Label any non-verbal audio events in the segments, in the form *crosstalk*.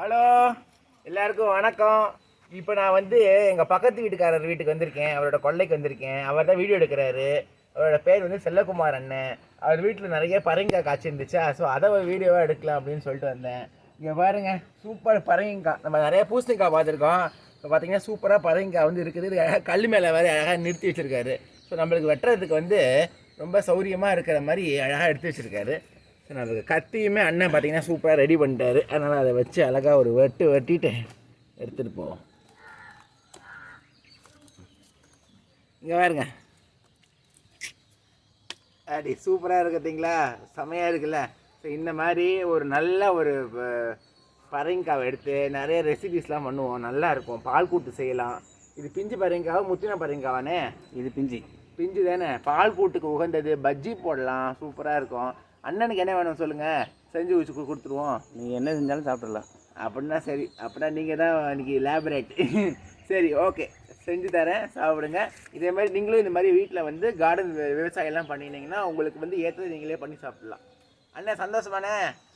Hello எல்லாருக்கும் வணக்கம். இப்போ நான் வந்து எங்கள் பக்கத்து வீட்டுக்காரர் வீட்டுக்கு வந்திருக்கேன். அவரோட கொல்லைக்கு வந்திருக்கேன். அவர் தான் வீடியோ எடுக்கிறாரு. அவரோட பேர் வந்து செல்லகுமார் அண்ணன். அவர் வீட்டில் நிறைய பரங்கிக்காய் காய்ச்சி இருந்துச்சா ஸோ அதை ஒரு வீடியோவாக எடுக்கலாம் அப்படின்னு சொல்லிட்டு வந்தேன். இங்கே பாருங்க சூப்பர் பரங்கிக்காய் நம்ம நிறைய பூசணிக்காய் பார்த்துருக்கோம். இப்போ பார்த்தீங்கன்னா சூப்பராக பரங்கிக்காய் வந்து இருக்குது. அழகாக கல் மேலே வேறு அழகாக நிறுத்தி வச்சுருக்காரு. ஸோ நம்மளுக்கு வெட்டுறதுக்கு வந்து ரொம்ப சௌரியமாக இருக்கிற மாதிரி அழகாக எடுத்து வச்சுருக்காரு. நம்மளுக்கு கத்தியுமே அண்ணன் பார்த்தீங்கன்னா சூப்பராக ரெடி பண்ணிட்டாரு. அதனால் அதை வச்சு அழகாக ஒரு வெட்டு வெட்டிட்டு எடுத்துகிட்டு போவோம் இங்கே பாருங்க. அடி சூப்பராக இருக்கு பார்த்தீங்களா செமையாக இருக்குல்ல? ஸோ இந்த மாதிரி ஒரு நல்ல ஒரு அஹ், பரங்கிக்காவை எடுத்து நிறைய ரெசிபிஸ்லாம் பண்ணுவோம். நல்லா இருக்கும். பால் கூட்டு செய்யலாம். இது பிஞ்சு பரங்கிக்காவா முத்தின பரங்கிக்காவானே இது பிஞ்சி. பிஞ்சு தானே? பால் கூட்டுக்கு உகந்தது பஜ்ஜி போடலாம். சூப்பராக இருக்கும். அண்ணனுக்கு என்ன வேணும் சொல்லுங்கள் செஞ்சு வச்சு கொடுத்துருவோம். நீங்கள் என்ன செஞ்சாலும் சாப்பிடலாம் அப்படின்னா சரி. அப்படின்னா நீங்கள் தான் இன்னைக்கு லேபரேட் *laughs* சரி ஓகே செஞ்சு தரேன் சாப்பிடுங்க. இதே மாதிரி நீங்களும் இந்த மாதிரி வீட்டில் வந்து கார்டன் விவசாயம்லாம் பண்ணினீங்கன்னா உங்களுக்கு வந்து ஏற்றது நீங்களே பண்ணி சாப்பிடலாம். அண்ணன் சந்தோஷமாண்ணே.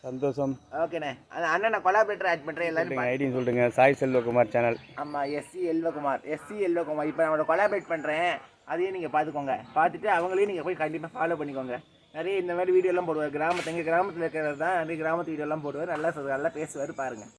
சந்தோஷம். ஓகேண்ணே அந்த அண்ணன் நான் கொலாபரேட்டர் ஆட் பண்ணுறேன் எல்லாரும் ஐடின்னு சொல்லுங்க. சாய் செல்வகுமார் சேனல் ஆமாம் எஸ்சி எல்வகுமார் எஸ்சி எல்வகுமார் இப்போ நான் கொலாபரேட் பண்ணுறேன் அதையும் நீங்கள் பார்த்துக்கோங்க. பார்த்துட்டு அவங்களையும் நீங்கள் போய் கண்டிப்பாக ஃபாலோ பண்ணிக்கோங்க. நிறைய இந்த மாதிரி வீடியோலாம் போடுவார். கிராமத்து எங்கள் கிராமத்தில் இருக்கிறது தான் நிறைய கிராமத்து வீடியோலாம் போடுவார். நல்லா நல்லா பேசுவார் பாருங்கள்